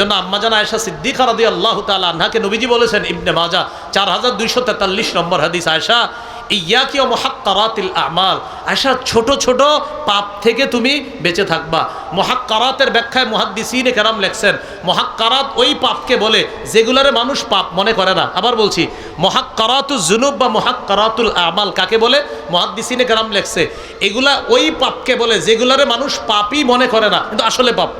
জন্য আম্মাজান আয়েশা সিদ্দিকা রাদি আল্লাহ তালা আনহাকে নবীজি বলেছেন, ইবনে মাজা চার হাজার দুইশো তেতাল্লিশ নম্বর হাদিস, আয়েশা ইয়াকি ও মহাক্কারাতিল আমাল। আয়েশা, ছোট ছোট পাপ থেকে তুমি বেঁচে থাকবা। মহাক্কারাতের ব্যাখ্যায় মুহাদ্দিসিনে কেরাম লেখছেন, মহাক্কারাত ওই পাপকে বলে যেগুলারে মানুষ পাপ মনে করে না। আবার বলছি মহাক্কারাতুল জুনুব বা মহাক্কারাতুল আমাল কাকে বলে? মুহাদ্দিসিনে কেরাম লেখছে, এগুলা ওই পাপকে বলে যেগুলারে মানুষ পাপই মনে করে না। কিন্তু আসলে পাপ।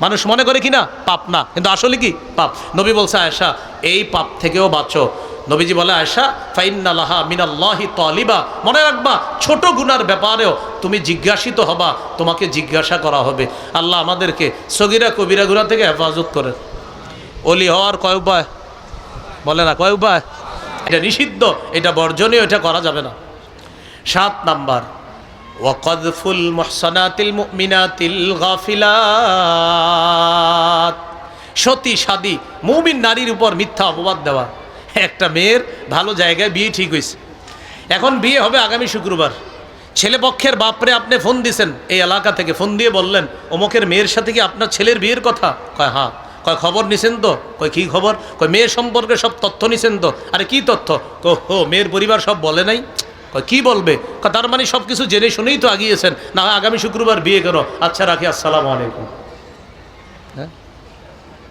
মানুষ মনে করে কি না? পাপ না। কিন্তু আসলে কি? পাপ। নবী বলছে আয়সা এই পাপ থেকেও বাঁচো। নবীজি বলে আয়সা ফাইনাল্লাহা মিনাল্লাহি তলিবা। মনে রাখবা, ছোট গুনার ব্যাপারেও তুমি জিজ্ঞাসিত হবা, তোমাকে জিজ্ঞাসা করা হবে। আল্লাহ আমাদেরকে সগিরা কবিরা গুনা থেকে হেফাজত করে। অলি হওয়ার কয় উপায়? বলে না, কয় উপায়? এটা নিষিদ্ধ, এটা বর্জনীয়, এটা করা যাবে না। সাত নাম্বার ওয়াকদফুল মুহসানাতিল মুমিনাতিল গাফিলাত সতী, সাদী, মুমিন নারীর উপর মিথ্যা অপবাদ দেওয়া। একটা মেয়ের ভালো জায়গায় বিয়ে ঠিক হয়েছে। এখন বিয়ে হবে আগামী শুক্রবার। ছেলে পক্ষের বাপরে আপনি ফোন দিছেন, এই এলাকা থেকে ফোন দিয়ে বললেন, অমুকের মেয়ের সাথে কি আপনার ছেলের বিয়ের কথা? কয় হ্যাঁ। কয়, খবর নিছেন তো? কয়, কী খবর? কয়, মেয়ের সম্পর্কে সব তথ্য নিছেন তো? আরে, কি তথ্য? কো মেয়ের পরিবার সব বলে নাই? কি বলবে? তার মানে সব কিছু জেনে শুনেই তো আগিয়েছেন। না হয় আগামী শুক্রবার বিয়ে করো। আচ্ছা রাখি, আসসালামু আলাইকুম। হ্যাঁ?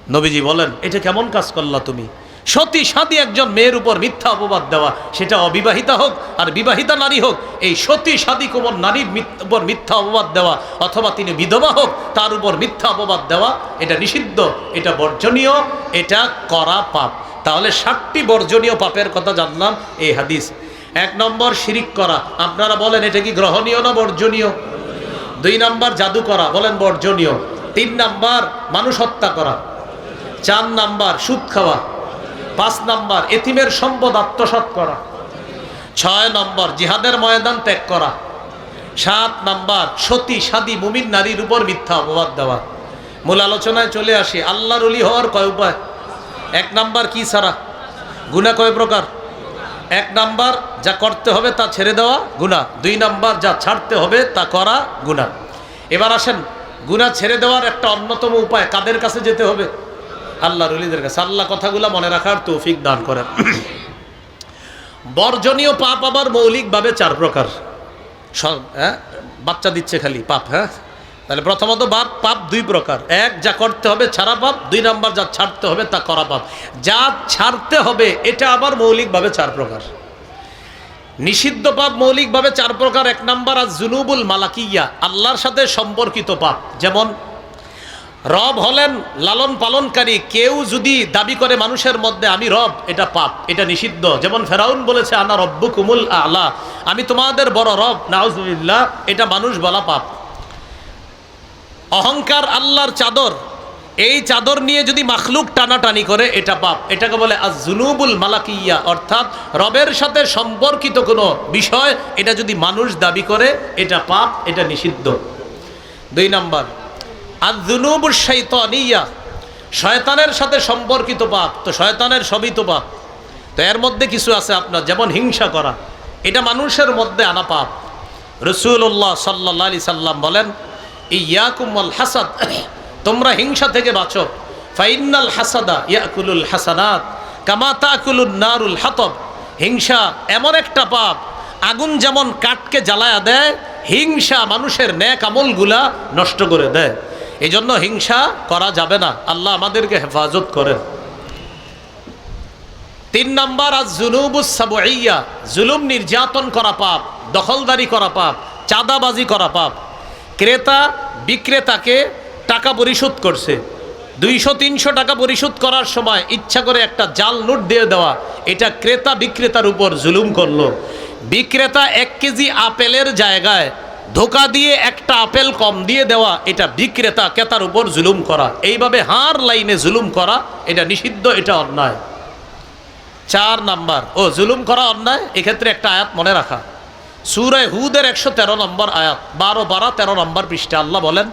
নবীজি বলেন, এটা কেমন কাজ করলা তুমি? সতী সাদী একজন মেয়ের উপর মিথ্যা অপবাদ দেওয়া। সেটা অবিবাহিতা হোক আর বিবাহিতা নারী হোক, এই সতী সাদী কোমর নারীর উপর মিথ্যা অপবাদ দেওয়া অথবা তিনি বিধবা হোক, তার উপর মিথ্যা অপবাদ দেওয়া, এটা নিষিদ্ধ, এটা বর্জনীয়, এটা করা পাপ। তাহলে ষাটটি বর্জনীয় পাপের কথা জানলাম এই হাদিস। এক নম্বর শিরিক করা। আপনারা বলেন, এটা কি গ্রহণীয় না বর্জনীয়? দুই নাম্বার জাদু করা, বলেন বর্জনীয়। তিন নাম্বার মানুষ হত্যা করা। চার নাম্বার সুদ খাওয়া। পাঁচ নাম্বার এতিমের সম্পদ আত্মসাৎ করা। ছয় নম্বর জিহাদের ময়দান ত্যাগ করা। সাত নাম্বার সতী, সাদী, মুমিন নারীর উপর মিথ্যা অপবাদ দেওয়া। মূল আলোচনায় চলে আসি, আল্লাহর অলি হওয়ার কয় উপায়? এক নাম্বার কি ছাড়া? গুণা কয় প্রকার? এক নাম্বার যা করতে হবে তা ছেড়ে দেওয়া গুণা দুই নাম্বার যা ছাড়তে হবে তা করা গুণা এবার আসেন গুণা ছেড়ে দেওয়ার একটা অন্যতম উপায় কাদের কাছে যেতে হবে? আল্লাহ রলিদের কাছে। আল্লাহ কথাগুলো মনে রাখার তৌফিক দান করেন। বর্জনীয় পাপ আবার মৌলিকভাবে চার প্রকার। সব হ্যাঁ? বাচ্চা দিচ্ছে খালি, পাপ হ্যাঁ? তাহলে প্রথমত বাপ, পাপ দুই প্রকার। এক, যা করতে হবে ছাড়া পাপ, দুই নাম্বার, যা ছাড়তে হবে তা করা পাপ। যা ছাড়তে হবে, এটা আবার মৌলিকভাবে চার প্রকার। নিষিদ্ধ পাপ মৌলিকভাবে চার প্রকার। এক নাম্বার আর জুনুবুল মালাকিয়া, আল্লাহর সাথে সম্পর্কিত পাপ। যেমন, রব হলেন লালন পালনকারী, কেউ যদি দাবি করে মানুষের মধ্যে, আমি রব, এটা পাপ, এটা নিষিদ্ধ। যেমন ফেরাউন বলেছে, আনা রব্বু কুমুল আলা। আমি তোমাদের বড় রব, নাউজুবিল্লাহ, এটা মানুষ বলা পাপ। অহংকার আল্লাহর চাদর, এই চাদর নিয়ে যদি মাখলুক টানাটানি করে, এটা পাপ। এটাকে বলে আজ জুনুবুল মালাকিয়া, অর্থাৎ রবের সাথে সম্পর্কিত কোনো বিষয়, এটা যদি মানুষ দাবি করে, এটা পাপ, এটা নিষিদ্ধ। দুই নম্বর আর জুনুবুল শৈতানিয়া শয়তানের সাথে সম্পর্কিত পাপ। তো শয়তানের সবই তো পাপ। তো এর মধ্যে কিছু আছে আপনার, যেমন হিংসা করা। এটা মানুষের মধ্যে আনা পাপ। রসুল্লাহ সাল্লা সাল্লাম বলেন হাসাদ। তোমরা হিংসা থেকে বাঁচো। ফাইনাল হাসাদা ইয়াকুলুল হাসানাত, কামা তাকুলুল নারুল হাতব। হিংসা এমন একটা পাপ, আগুন যেমন কাঠকে জ্বালায়া দেয়, হিংসা মানুষের ন্যাক আমলগুলা নষ্ট করে দেয়। এই জন্য হিংসা করা যাবে না। আল্লাহ আমাদেরকে হেফাজত করেন। তিন নম্বর আজ জুনুবুস সাবইয়া জুলুম, নির্যাতন করা পাপ, দখলদারি করা পাপ, চাঁদাবাজি করা পাপ। ক্রেতা বিক্রেতাকে টাকা পরিশোধ করছে। দুইশো, তিনশো টাকা পরিশোধ করার সময় ইচ্ছা করে একটা জাল নোট দিয়ে দেওয়া, এটা ক্রেতা বিক্রেতার উপর জুলুম করল। বিক্রেতা এক কেজি আপেলের জায়গায় ধোকা দিয়ে একটা আপেল কম দিয়ে দেওয়া, এটা বিক্রেতা ক্রেতার উপর জুলুম করা। এইভাবে হার লাইনে জুলুম করা, এটা নিষিদ্ধ, এটা অন্যায়। চার নাম্বার, ও জুলুম করা অন্যায়, এক্ষেত্রে একটা আয়াত মনে রাখা। সুরায় হুদের একশো তেরো নম্বর আয়াত, বারো বারো তেরো নম্বর পৃষ্ঠে, আল্লাহ বলেন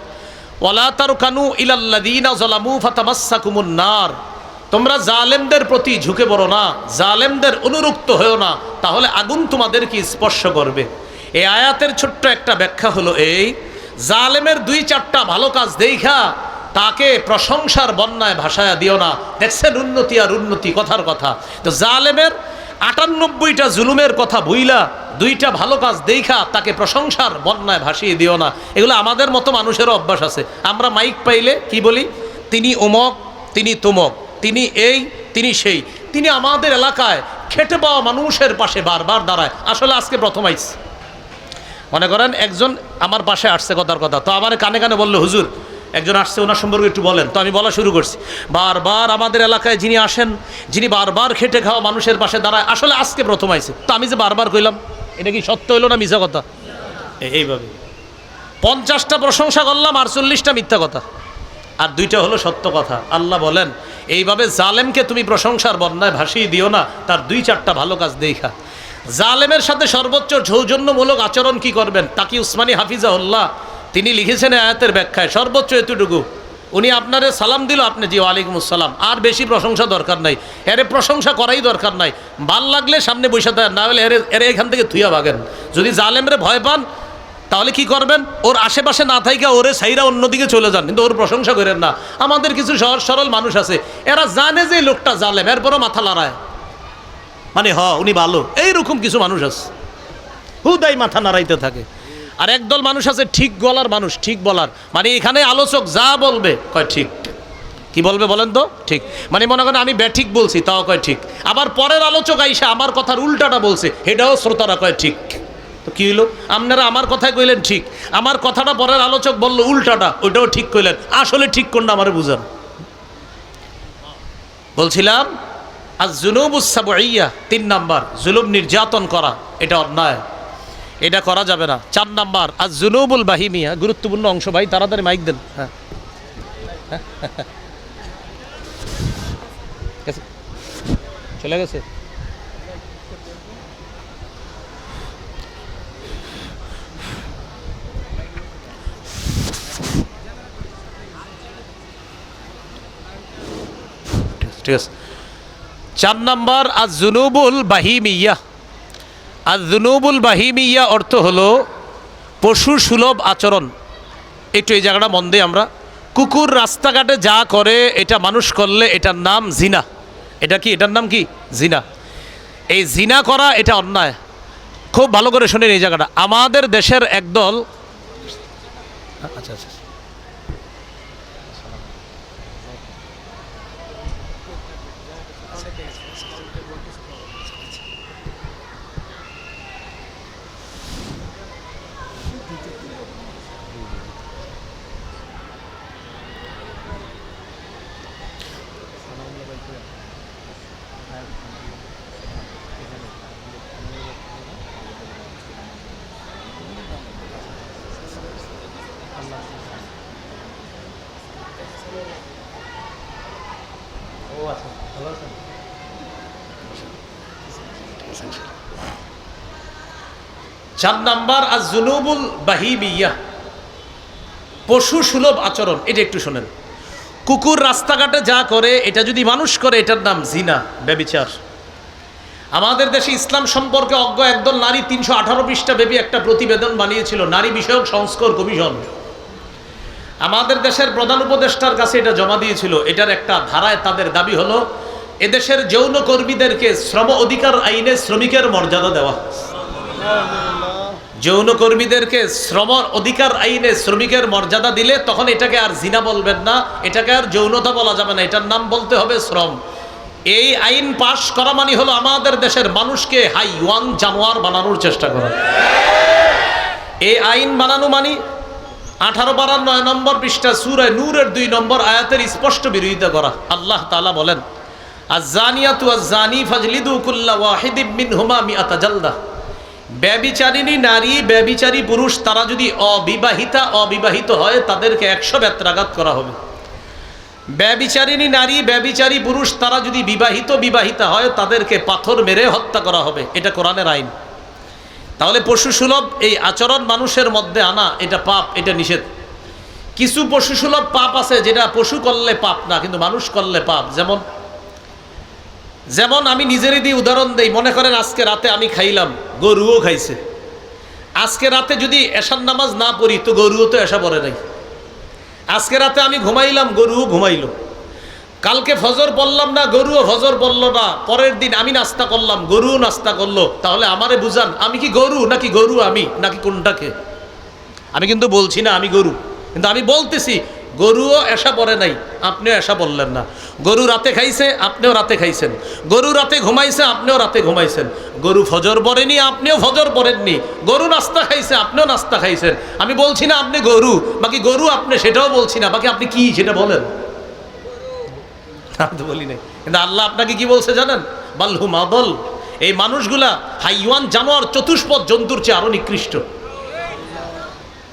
ওলা তারু কানু ইলাল্লাদিনা জলামু ফাতামাসাকুমুন নার। তোমরা জালেমদের প্রতি ঝুঁকে পড়ো না, জালেমদের অনুরুক্ত হয়েও না, তাহলে আগুন তোমাদেরকে স্পর্শ করবে। এই আয়াতের ছোট্ট একটা ব্যাখ্যা হলো এই, জালেমের দুই চারটা ভালো কাজ দেখা, তাকে প্রশংসার বন্যায় ভাষায় দিও না। দেখছেন উন্নতি আর উন্নতি কথার কথা। তো জালেমের আটানব্বইটা জুলুমের কথা বইলা দুইটা ভালো কাজ দেখা তাকে প্রশংসার বন্যায় ভাসিয়ে দিও না। এগুলো আমাদের মতো মানুষেরও অভ্যাস আছে। আমরা মাইক পাইলে কি বলি? তিনি উমক, তিনি তুমক, তিনি এই, তিনি সেই। তিনি আমাদের এলাকায় খেটে পাওয়া মানুষের পাশে বারবার দাঁড়ায়। আসলে আজকে প্রথম আইস। মনে করেন একজন আমার পাশে আসছে কথার কথা। তো আমার কানে কানে বলল, হুজুর একজন আসছে ওনার সম্পর্কে একটু বলেন। তো আমি বলা শুরু করছি। বারবার আমাদের এলাকায় যিনি আসেন যিনি বারবার খেটে খাওয়া মানুষের পাশে দাঁড়ায় আসলে আজকে প্রথম আইছে। তো আমি যে বারবার কইলাম এটা কি সত্য হইল না মিশা কথা? এইভাবে। পঞ্চাশটা প্রশংসা করলাম আর চল্লিশটা মিথ্যা কথা। আর দুইটা হলো সত্য কথা। আল্লাহ বলেন এইভাবে জালেমকে তুমি প্রশংসার বন্যায় ভাসিয়ে দিও না তার দুই চারটা ভালো কাজ দেখা। জালেমের সাথে সর্বোচ্চ সৌজন্যমূলক আচরণ কি করবেন? তাকি উসমানী হাফিজাউল্লাহ তিনি লিখেছেন আয়াতের ব্যাখ্যায়, সর্বোচ্চ এতটুকু। উনি আপনারে সালাম দিল, আপনি জি, ওয়ালাইকুম আসসালাম। আর বেশি প্রশংসা দরকার নাই। এরে প্রশংসা করাই দরকার নাই। ভালো লাগলে সামনে বসে দেন না হলে এরে এরে এখান থেকে থুয়া ভাগেন। যদি জালেমরে ভয় পান, তাহলে কি করবেন? ওর আশেপাশে না থাইকা ওরে সাইরা অন্যদিকে চলে যান, কিন্তু ওর প্রশংসা করেন না। আমাদের কিছু সহজ, সরল মানুষ আছে। এরা জানে যে লোকটা জালেম, এরপরও মাথা লড়ায় মানে হ, উনি ভালো। এইরকম কিছু মানুষ আছে। হুদাই মাথা নাড়াইতে থাকে। আর একদল মানুষ আছে ঠিক গলার মানুষ, ঠিক বলার। মানে এখানে আলোচক যা বলবে, কয় ঠিক। কি বলবে বলেন তো? ঠিক। মানে মনে করেন আমি ব্যাঠিক বলছি, তাও কয় ঠিক। আবার পরের আলোচক আইসা আমার কথার উল্টাটা বলছে এটাও শ্রোতারা কয় ঠিক। তো কি হইল? আপনারা আমার কথায় কইলেন ঠিক। আমার কথাটা পরের আলোচক বলল উল্টাটা, ওইটাও ঠিক কইলেন। আসলে ঠিক কোনটা আমার বুঝান। বলছিলাম আর আজ জুনুবুসাবইয়া তিন নাম্বার, জুলুম নির্যাতন করা, এটা অন্যায়। এটা করা যাবে না। চার নাম্বার আজ জুনুবুল বাহিমিয়া, গুরুত্বপূর্ণ অংশ ভাই, তাড়াতাড়ি মাইক দেন। হ্যাঁ। চলে গেছে? ঠিক আছে চার নাম্বার আজ জুনুবুল বাহিমিয়া। আর জুনুবুল বাহিমিয়া অর্থ হলো পশু সুলভ আচরণ। একটু এই জায়গাটা মন দিই আমরা। কুকুর রাস্তাঘাটে যা করে, এটা মানুষ করলে এটার নাম জিনা। এটা কি? এটার নাম কি? জিনা। এই জিনা করা এটা অন্যায়। খুব ভালো করে শোনেন এই জায়গাটা। আমাদের দেশের একদল আচ্ছা আচ্ছা। চার নাম্বার আর জুনুবুল বাহিমিয়া পশু সুলভ আচরণ, এটা একটু শোনেন। কুকুর রাস্তাঘাটে যা করে, এটা যদি মানুষ করে, এটার নাম জিনা, ব্যবিচার। আমাদের দেশে ইসলাম সম্পর্কে অজ্ঞ একদল নারী তিনশো আঠারো পৃষ্ঠা ব্যাপী একটা প্রতিবেদন বানিয়েছিল, নারী বিষয়ক সংস্কার কমিশন। আমাদের দেশের প্রধান উপদেষ্টার কাছে এটা জমা দিয়েছিল। এটার একটা ধারায় তাদের দাবি হলো, এদেশের যৌন কর্মীদেরকে শ্রম অধিকার আইনে শ্রমিকের মর্যাদা দেওয়া। যৌন কর্মীদেরকে শ্রম অধিকার আইনে শ্রমিকের মর্যাদা দিলে তখন এটাকে আর জিনা বলবেন না, এটাকে আর যৌনতা বলা যাবে না, এটার নাম বলতে হবে শ্রম। এই আইন পাশ করা মানে হলো আমাদের দেশের মানুষকে হাই ওয়ান জানোয়ার বানানোর চেষ্টা করা। এই আইন বানানো মানে আঠারো বারার নয় নম্বর পৃষ্ঠা সুরায় নূরের দুই নম্বর আয়াতের স্পষ্ট বিরোধিতা করা। আল্লাহ তালা বলেন আজানিয়াতু আজানি ফাজলিদু কুল্লা ওয়াহিদিব মিন হুমা মিআতা জালদা। ব্যবিচারিণী নারী, ব্যবিচারী পুরুষ, তারা যদি অবিবাহিতা, অবিবাহিত হয়, তাদেরকে একশো ব্যত্রাঘাত করা হবে। ব্যবিচারিণী নারী, ব্যবিচারী পুরুষ, তারা যদি বিবাহিত, বিবাহিতা হয়, তাদেরকে পাথর মেরে হত্যা করা হবে। এটা কোরআনের আইন। তাহলে পশু সুলভ, এই আচরণ মানুষের মধ্যে আনা, এটা পাপ, এটা নিষেধ। কিছু পশু সুলভ পাপ আছে, যেটা পশু করলে পাপ না, কিন্তু মানুষ করলে পাপ। যেমন যেমন আমি নিজেরই দিয়ে উদাহরণ দেই, মনে করেন আজকে রাতে আমি খাইলাম, গরুও খাইছে। আজকে রাতে যদি এশার নামাজ না পড়ি, তো গরুও তো এসা পড়ে নাই। আজকে রাতে আমি ঘুমাইলাম, গরুও ঘুমাইলো। কালকে ফজর বললাম না, গরুও ফজর পড়ল না, পরের দিন আমি নাস্তা করলাম, গরুও নাস্তা করল। তাহলে আমারে বুঝান, আমি কি গরু, নাকি গরু আমি, নাকি কোনটাকে? আমি কিন্তু বলছি না আমি গরু, কিন্তু আমি বলতেছি গরুও এসা পরে নাই, আপনিও এসা বললেন না। গরু রাতে খাইছে, আপনিও রাতে খাইছেন। গরু রাতে ঘুমাইছে, আপনিও রাতে ঘুমাইছেন। গরু ফজর পরেনি আপনিও ফজর পরেননি গরু নাস্তা খাইছে, আপনিও নাস্তা খাইছেন। আমি বলছি না আপনি গরু, বাকি গরু আপনি, সেটাও বলছি না। বাকি আপনি কি সেটা বলেন? আমি তো বলি নাই। কিন্তু আল্লাহ আপনাকে কি বলছে জানেন? বাল্হু মাদল এই মানুষগুলা হাইওয়ান, জানোয়ার, চতুষ্পদ, জন্তুর চেয়ে আরও নিকৃষ্ট।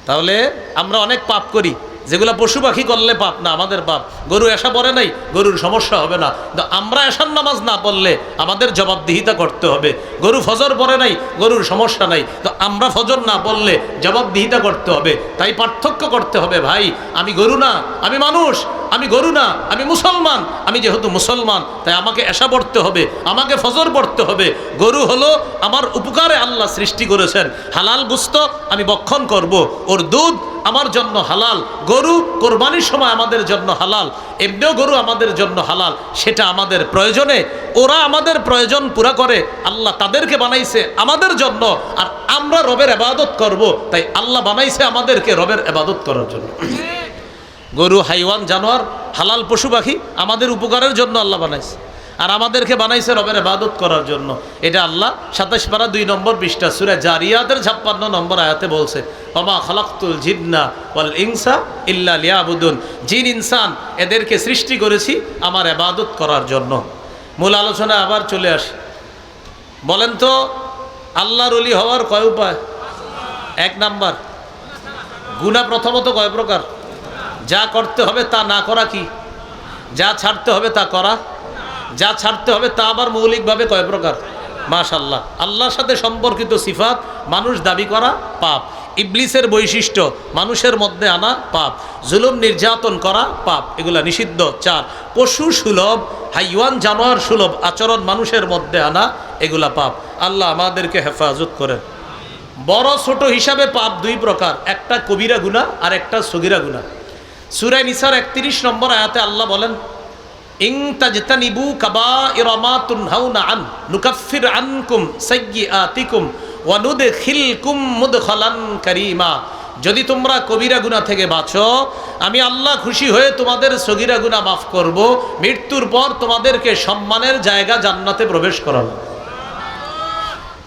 তাহলে আমরা অনেক পাপ করি। যেগুলো পশু পাখি করলে পাপ না, আমাদের পাপ গরু এসা পরে নাই, গরুর সমস্যা হবে না। আমরা এসার নামাজ না পড়লে আমাদের জবাবদিহিতা করতে হবে। গরু ফজর পরে নাই, গরুর সমস্যা নাই। তো আমরা ফজর না পড়লে জবাবদিহিতা করতে হবে। তাই পার্থক্য করতে হবে, ভাই। আমি গরু না, আমি মানুষ। আমি গরু না, আমি মুসলমান, আমি যেহেতু মুসলমান, তাই আমাকে এসা পড়তে হবে, আমাকে ফজর পড়তে হবে। গরু হলো আমার উপকারে আল্লাহ সৃষ্টি করেছেন। হালাল গুস্ত আমি বক্ষণ করব। ওর দুধ আমার জন্য হালাল। গরু কোরবানির সময় আমাদের জন্য হালাল। এমনিও গরু আমাদের জন্য হালাল। সেটা আমাদের প্রয়োজনে। ওরা আমাদের প্রয়োজন পুরা করে। আল্লাহ তাদেরকে বানাইছে আমাদের জন্য। আর আমরা রবের এবাদত করব। তাই আল্লাহ বানাইছে আমাদেরকে রবের এবাদত করার জন্য। গরু, হাইওয়ান, জানোয়ার, হালাল পশু পাখি আমাদের উপকারের জন্য আল্লাহ বানাইছে। আর আমাদেরকে বানাইছে রবের ইবাদত করার জন্য। এটা আল্লাহ সাতাশ পারা দুই নম্বর বিশটা সুরে জারিয়াতের ছাপ্পান্ন নম্বর আয়াতে বলছে অমা খালাক্তুল জিন্না ওয়াল ইনসা ইল্লা লিয়াবুদুন। জিন, ইনসান, এদেরকে সৃষ্টি করেছি আমার এবাদত করার জন্য। মূল আলোচনা আবার চলে আসি। বলেন তো, আল্লাহর অলি হওয়ার কয় উপায়? এক নাম্বার। গুণা প্রথমত কয় প্রকার? যা করতে হবে তা না করা কি? যা ছাড়তে হবে তা করা। যা ছাড়তে হবে তা আবার মৌলিকভাবে কয় প্রকার? মাশাল্লাহ আল্লাহর সাথে সম্পর্কিত সিফাত, মানুষ দাবি করা পাপ। ইবলিসের বৈশিষ্ট্য, মানুষের মধ্যে আনা পাপ। জুলুম নির্যাতন করা পাপ। এগুলা নিষিদ্ধ। চার, পশু সুলভ, হাইওয়ান, জানোয়ার সুলভ, আচরণ মানুষের মধ্যে আনা, এগুলা পাপ। আল্লাহ আমাদেরকে হেফাজত করেন। বড় ছোট হিসাবে পাপ দুই প্রকার। একটা কবিরা গুণা আর একটা সগিরা গুণা সুরাই নিসার একত্রিশ নম্বর আয়াতে আল্লাহ বলেন কাবা আন আনকুম যদি তোমরা কবিরা গুনাহ থেকে বাঁচো, আমি আল্লাহ খুশি হয়ে তোমাদের সগিরা গুনাহ মাফ করব, মৃত্যুর পর তোমাদেরকে সম্মানের জায়গা জান্নাতে প্রবেশ করাবো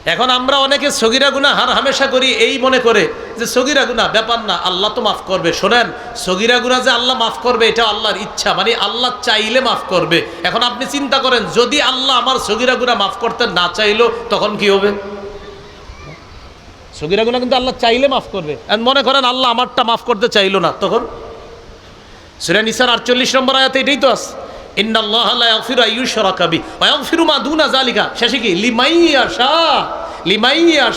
এখন আমরা অনেকে সগিরা গুণা হার হামেশা করি, এই মনে করে যে সগিরা গুণা ব্যাপার না, আল্লাহ তো মাফ করবে। শোনেন, সগিরা গুণা যে আল্লাহ মাফ করবে এটা আল্লাহর ইচ্ছা মানে আল্লাহ চাইলে মাফ করবে। এখন আপনি চিন্তা করেন, যদি আল্লাহ আমার সগিরা গুণা মাফ করতে না চাইলো, তখন কি হবে? সগিরা গুণা কিন্তু আল্লাহ চাইলে মাফ করবে। মনে করেন, আল্লাহ আমারটা মাফ করতে চাইলো না, তখন? সুরা নিসার আটচল্লিশ নম্বর আয়াতে এটাই তো আছে। শেষে কি? লিমাইয়া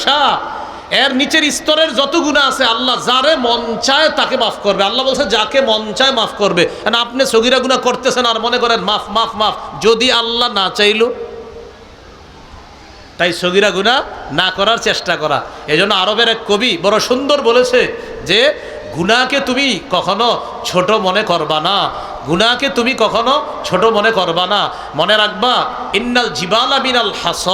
এর স্তরের যত আছে, আল্লাহ যারে মন চায় তাকে মাফ করবে। আল্লাহ বলছে, যাকে মন চায় মাফ করবে। আপনি সগিরা গুণা করতেছেন আর মনে করেন, মাফ মাফ মাফ। যদি আল্লাহ না চাইলো, তাই সগিরা গুণা না করার চেষ্টা করা। এজন্য আরবের এক কবি বড় সুন্দর বলেছে যে গুনাকে তুমি কখনো ছোট মনে করবা না। গুনাকে তুমি কখনো ছোট মনে করবা না। মনে রাখবা, ইন্নাল জিবালা মিনাল হাস।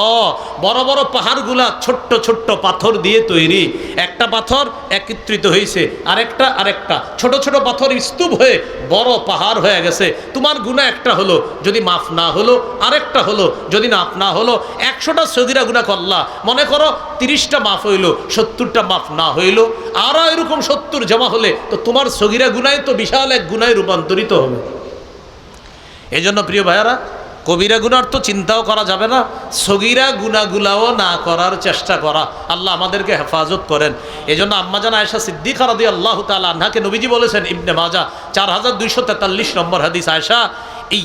বড় বড় পাহাড়গুলা ছোট্ট ছোট্ট পাথর দিয়ে তৈরি। একটা পাথর একত্রিত হয়েছে আরেকটা আরেকটা। ছোট ছোট পাথর স্তূপ হয়ে বড় পাহাড় হয়ে গেছে। তোমার গুণা একটা হলো, যদি মাফ না হলো, আরেকটা হলো, যদি মাফ না হলো, একশোটা সগিরা গুণা করলা। মনে করো, তিরিশটা মাফ হইল, সত্তরটা মাফ না হইল, আরও এরকম সত্তর জমা হলে, তো তোমার সগিরা গুনায় তো বিশাল এক গুনায় রূপান্তরিত হবে। এই জন্য প্রিয় ভাইয়ারা, কবিরা গুনার তো চিন্তাও করা যাবে না, সগিরা গুনাগুলাও না করার চেষ্টা করা। আল্লাহ আমাদেরকে হেফাজত করেন। এই জন্য আম্মাজান আয়সা সিদ্দিক রাদি আল্লাহ তালা আহ্নাকে নবীজি বলেছেন, ইবনে মাজা, চার হাজার দুইশো তেতাল্লিশ নম্বর হাদিস আয়সা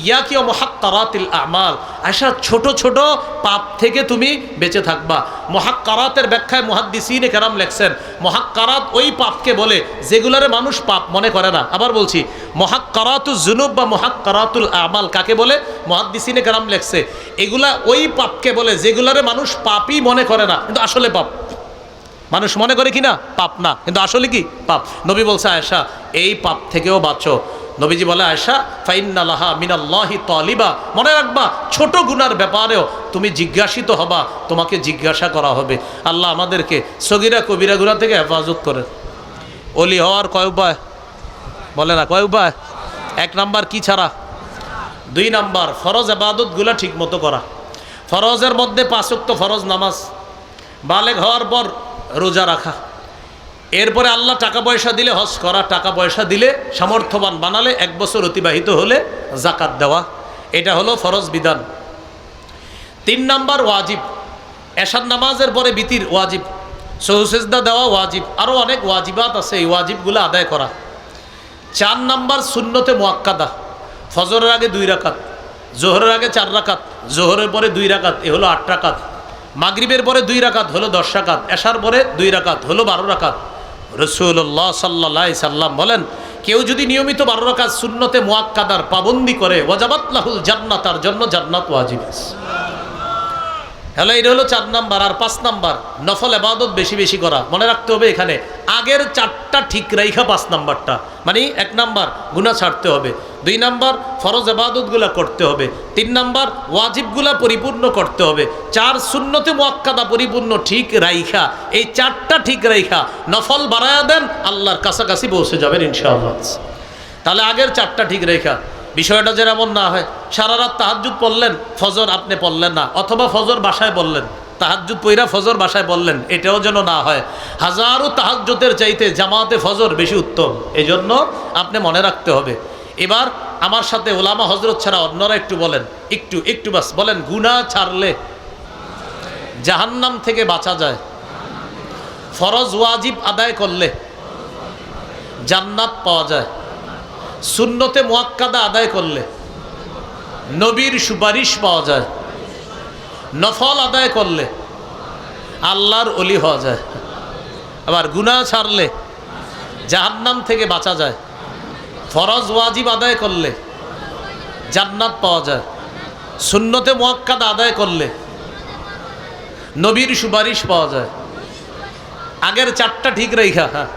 ইয়াকিও মহাক্কারাতিল আমাল। আয়সা, ছোট ছোট পাপ থেকে তুমি বেঁচে থাকবা। মহাক্কারাতের ব্যাখ্যায় মহাদ্দিসিনে কেরাম লেখছেন, মহাক্কারাত ওই পাপকে বলে যেগুলারে মানুষ পাপ মনে করে না। আবার বলছি মহাক্কারাতুল জুনুব বা মহাক্কারাতুল আমাল কাকে বলে? মহাদ্দিসিনে কেরাম লেখছে, এগুলা ওই পাপকে বলে যেগুলারে মানুষ পাপই মনে করে না, কিন্তু আসলে পাপ। মানুষ মনে করে কি না? পাপ না, কিন্তু আসলে কি? পাপ। নবী বলছে, আয়সা, এই পাপ থেকেও বাঁচো। নবীজি বলে আয়সা ফাইনাল্লাহা মিনাল্লাহি তলিবা। মনে রাখবা, ছোট গুনার ব্যাপারেও তুমি জিজ্ঞাসিত হবা, তোমাকে জিজ্ঞাসা করা হবে। আল্লাহ আমাদেরকে সগিরা কবিরা গুনা থেকে হেফাজত করে অলি হওয়ার কয় উপায়? বলে না, কয় উপায়? এক নাম্বার কি ছাড়া? দুই নাম্বার, ফরজ আবাদতগুলো ঠিক মতো করা। ফরজের মধ্যে পাঁচক্ত ফরজ নামাজ। বালেগ হওয়ার পর রোজা রাখা। এরপরে আল্লাহ টাকা পয়সা দিলে, হজ করা টাকা পয়সা দিলে, সামর্থ্যবান বানালে, এক বছর অতিবাহিত হলে জাকাত দেওয়া। এটা হলো ফরজ বিধান। তিন নাম্বার ওয়াজিব। এশার নামাজের পরে বিতির ওয়াজিব। সৌসেজদা দেওয়া ওয়াজিব। আরও অনেক ওয়াজিবাত আছে এই ওয়াজিবগুলো আদায় করা। চার নাম্বার শূন্যতে মোয়াক্কাদা। ফজরের আগে দুই রাকাত, জোহরের আগে চার রাকাত, জোহরের পরে দুই রাকাত, এ হলো আট রাকাত। মাগরিবের পরে দুই রাকাত হলো দশ রাকাত, এশার পরে দুই রাকাত হলো বারো রাকাত। রসুল্লাহ সাল্লাহ সাল্লাম বলেন, কেউ যদি নিয়মিত বারো রাকাত শূন্যতে মোয়াক্কাদার পাবন্দি করে ওয়াজাবাতলাহুল জান্নাত, তার জন্য জান্নাত ওয়াজিব তাহলে এটা হলো চার নাম্বার আর পাঁচ নাম্বার। নফল এবাদত বেশি বেশি করা। মনে রাখতে হবে এখানে, আগের চারটা ঠিক রাইখা পাঁচ নাম্বারটা। মানে এক নাম্বার গুণা ছাড়তে হবে। দুই নাম্বার, ফরজ এবাদতগুলা করতে হবে। তিন নাম্বার, ওয়াজিবগুলা পরিপূর্ণ করতে হবে। চার শূন্যতে মোয়াক্কাদা পরিপূর্ণ ঠিক রাইখা। এই চারটা ঠিক রাইখা। নফল বাড়ায়া দেন, আল্লাহর কাছাকাছি পৌঁছে যাবেন ইনশাআল্লাহ। তাহলে আগের চারটা ঠিক রেখা বিষয়টা যেন এমন না হয়, সারা রাত তাহাজুদ পড়লেন, ফজর আপনি পড়লেন না, অথবা ফজর বাসায় বললেন তাহাজুদ পইরা ফজর বাসায় বললেন এটাও যেন না হয়। হাজারো তাহাজ্জুদের চাইতে জামাতে ফজর বেশি উত্তম। এই জন্য আপনি মনে রাখতে হবে এবার আমার সাথে ওলামা হজরত ছাড়া অন্যরা একটু বলেন, একটু একটু বাস, বলেন গুণা ছাড়লে জাহান্নাম থেকে বাঁচা যায়। ফরজ ওয়াজিব আদায় করলে জান্নাত পাওয়া যায়। সুন্নতে মোয়াক্কাদা আদায় করলে নবীর সুপারিশ পাওয়া যায়। নফল আদায় করলে আল্লাহর অলি হওয়া যায়। আবার গুনাহ ছাড়লে জাহান্নাম থেকে বাঁচা যায়। ফরজ ওয়াজিব আদায় করলে জান্নাত পাওয়া যায়। সুন্নতে মোয়াক্কাদা আদায় করলে নবীর সুপারিশ পাওয়া যায়। আগের চারটা ঠিক রেখা হ্যাঁ।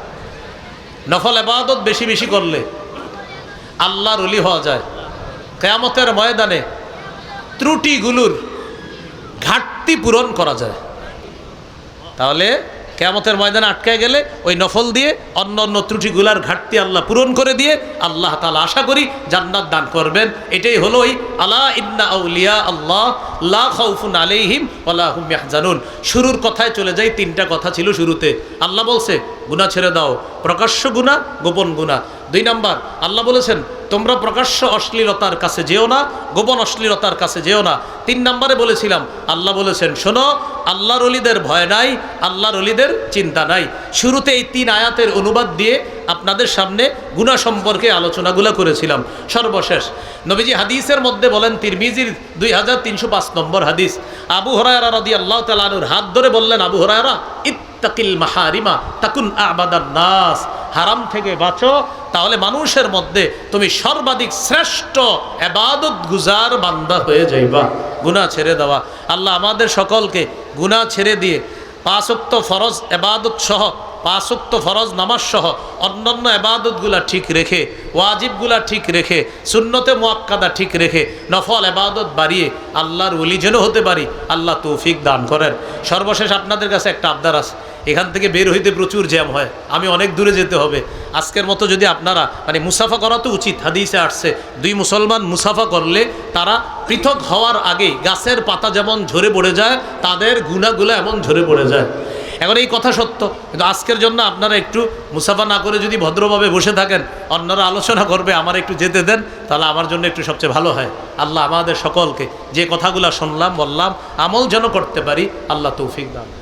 নফল এবাদত বেশি বেশি করলে আল্লাহর অলি হওয়া যায়। কেয়ামতের ময়দানে ত্রুটিগুলোর ঘাটতি পূরণ করা যায়। তাহলে কেয়ামতের ময়দানে আটকায় গেলে ওই নফল দিয়ে অন্য অন্য ত্রুটিগুলার ঘাটতি আল্লাহ পূরণ করে দিয়ে আল্লাহ তালা আশা করি জান্নাত দান করবেন। এটাই হলো ওই, আলা ইন্না আউলিয়া আল্লাহ লা খাউফুন আলাইহিম ওয়ালা হুম ইয়াহজানুন। শুরুর কথায় চলে যাই, তিনটা কথা ছিল শুরুতে। আল্লাহ বলছে, গুনাহ ছেড়ে দাও। প্রকাশ্য গুনাহ, গোপন গুনাহ। দুই নাম্বার, আল্লাহ বলেছেন তোমরা প্রকাশ্য অশ্লীলতার কাছে যেও না, গোপন অশ্লীলতার কাছে যেও না। তিন নম্বরে বলেছিলাম, আল্লাহ বলেছেন, শোনো, আল্লাহর অলিদের ভয় নাই, আল্লাহর অলিদের চিন্তা নাই। শুরুতে এই তিন আয়াতের অনুবাদ দিয়ে আপনাদের সামনে গুণা সম্পর্কে আলোচনাগুলো করেছিলাম। সর্বশেষ, নবীজি হাদিসের মধ্যে বলেন, তিরমিজির দুই হাজার তিনশো পাঁচ নম্বর হাদিস, আবু হরায়রা রদি আল্লাহ তালানুর হাত ধরে বললেন, আবু হরায়রা, ইত্তাকিল মাহারিমা, তাকুন আবাদান নাস। হারাম থেকে বাঁচো তাহলে মানুষের মধ্যে তুমি সর্বাধিক শ্রেষ্ঠ এবাদত গুজার বান্দা হয়ে যাইবা। গুনাহ ছেড়ে দেওয়া। আল্লাহ আমাদের সকলকে গুনাহ ছেড়ে দিয়ে পাঁচক্ত ফরজ এবাদত সহ পাঁচক্ত ফরজ নামাজ সহ অন্যান্য এবাদতগুলা ঠিক রেখে, ওয়াজিবগুলা ঠিক রেখে, সুন্নতে মোয়াক্কাদা ঠিক রেখে, নফল এবাদত বাড়িয়ে আল্লাহর ওলি যেন হতে পারি, আল্লাহ তৌফিক দান করেন। সর্বশেষ আপনাদের কাছে একটা আবদার আছে। এখান থেকে বের হইতে প্রচুর জ্যাম হয়। আমি অনেক দূরে যেতে হবে। আজকের মতো যদি আপনারা মানে মুসাফা করা তো উচিত, হাদিসে আসছে, দুই মুসলমান মুসাফা করলে তারা পৃথক হওয়ার আগেই গাছের পাতা যেমন ঝরে পড়ে যায়, তাদের গুণাগুলো এমন ঝরে পড়ে যায়। এখন এই কথা সত্য, কিন্তু আজকের জন্য আপনারা একটু মুসাফা না করে যদি ভদ্রভাবে বসে থাকেন, অন্যরা আলোচনা করবে, আমার একটু যেতে দেন, তাহলে আমার জন্য একটু সবচেয়ে ভালো হয়। আল্লাহ আমাদের সকলকে যে কথাগুলো শুনলাম, বললাম, আমল যেন করতে পারি, আল্লাহ তৌফিক দান।